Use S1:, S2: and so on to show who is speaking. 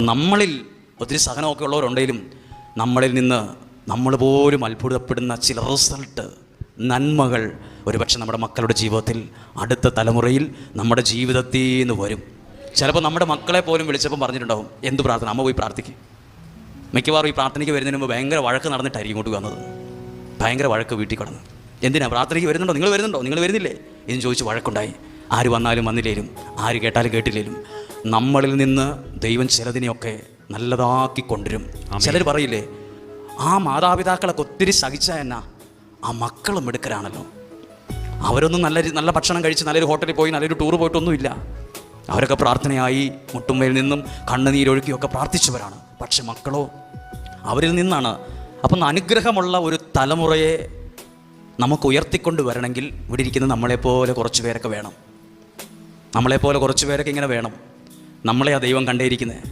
S1: നമ്മളിൽ ഒത്തിരി സഹനമൊക്കെ ഉള്ളവരുണ്ടെങ്കിലും നമ്മളിൽ നിന്ന് നമ്മൾ പോലും അത്ഭുതപ്പെടുന്ന ചില റിസൾട്ട് നന്മകൾ ഒരുപക്ഷെ നമ്മുടെ മക്കളുടെ ജീവിതത്തിൽ അടുത്ത തലമുറയിൽ നമ്മുടെ ജീവിതത്തിൽ നിന്ന് വരും. ചിലപ്പോൾ നമ്മുടെ മക്കളെ പോലും വിളിച്ചപ്പോൾ പറഞ്ഞിട്ടുണ്ടാവും എന്ത് പ്രാർത്ഥന? അമ്മ പോയി പ്രാർത്ഥിക്കും. മിക്കവാറും ഈ പ്രാർത്ഥനയ്ക്ക് വരുന്നതിന് മുമ്പ് ഭയങ്കര വഴക്ക് നടന്നിട്ടായിരിക്കും ഇങ്ങോട്ട് വന്നത്. ഭയങ്കര വഴക്ക് വീട്ടിൽ കടന്ന്. എന്തിനാ? പ്രാർത്ഥനയ്ക്ക് വരുന്നുണ്ടോ? നിങ്ങൾ വരുന്നുണ്ടോ? നിങ്ങൾ വരുന്നില്ലേ? എന്ന് ചോദിച്ച് വഴക്കുണ്ടായി. ആര് വന്നാലും വന്നില്ലേലും ആര് കേട്ടാലും കേട്ടില്ലേലും നമ്മളിൽ നിന്ന് ദൈവം ചിലതിനെയൊക്കെ നല്ലതാക്കി കൊണ്ടുവരും ചിലർ പറയില്ലേ ആ മാതാപിതാക്കളൊക്കെ ഒത്തിരി സഹിച്ച എന്നാ? ആ മക്കളും മിടുക്കരാണല്ലോ. അവരൊന്നും നല്ല നല്ല ഭക്ഷണം കഴിച്ച് നല്ലൊരു ഹോട്ടലിൽ പോയി നല്ലൊരു ടൂർ പോയിട്ടൊന്നുമില്ല. അവരൊക്കെ പ്രാർത്ഥനയായി മുട്ടുമ്മയിൽ നിന്നും കണ്ണുനീരൊഴുക്കിയൊക്കെ പ്രാർത്ഥിച്ചവരാണ്. പക്ഷെ മക്കളോ അവരിൽ നിന്നാണ്. അപ്പം അനുഗ്രഹമുള്ള ഒരു തലമുറയെ നമുക്ക് ഉയർത്തിക്കൊണ്ട് വരണമെങ്കിൽ ഇവിടെ ഇരിക്കുന്ന നമ്മളെപ്പോലെ കുറച്ച് പേരൊക്കെ വേണം. നമ്മളെപ്പോലെ കുറച്ച് പേരൊക്കെ ഇങ്ങനെ വേണം. നമ്മളെ ആ ദൈവം കണ്ടേയിരിക്കുന്നത്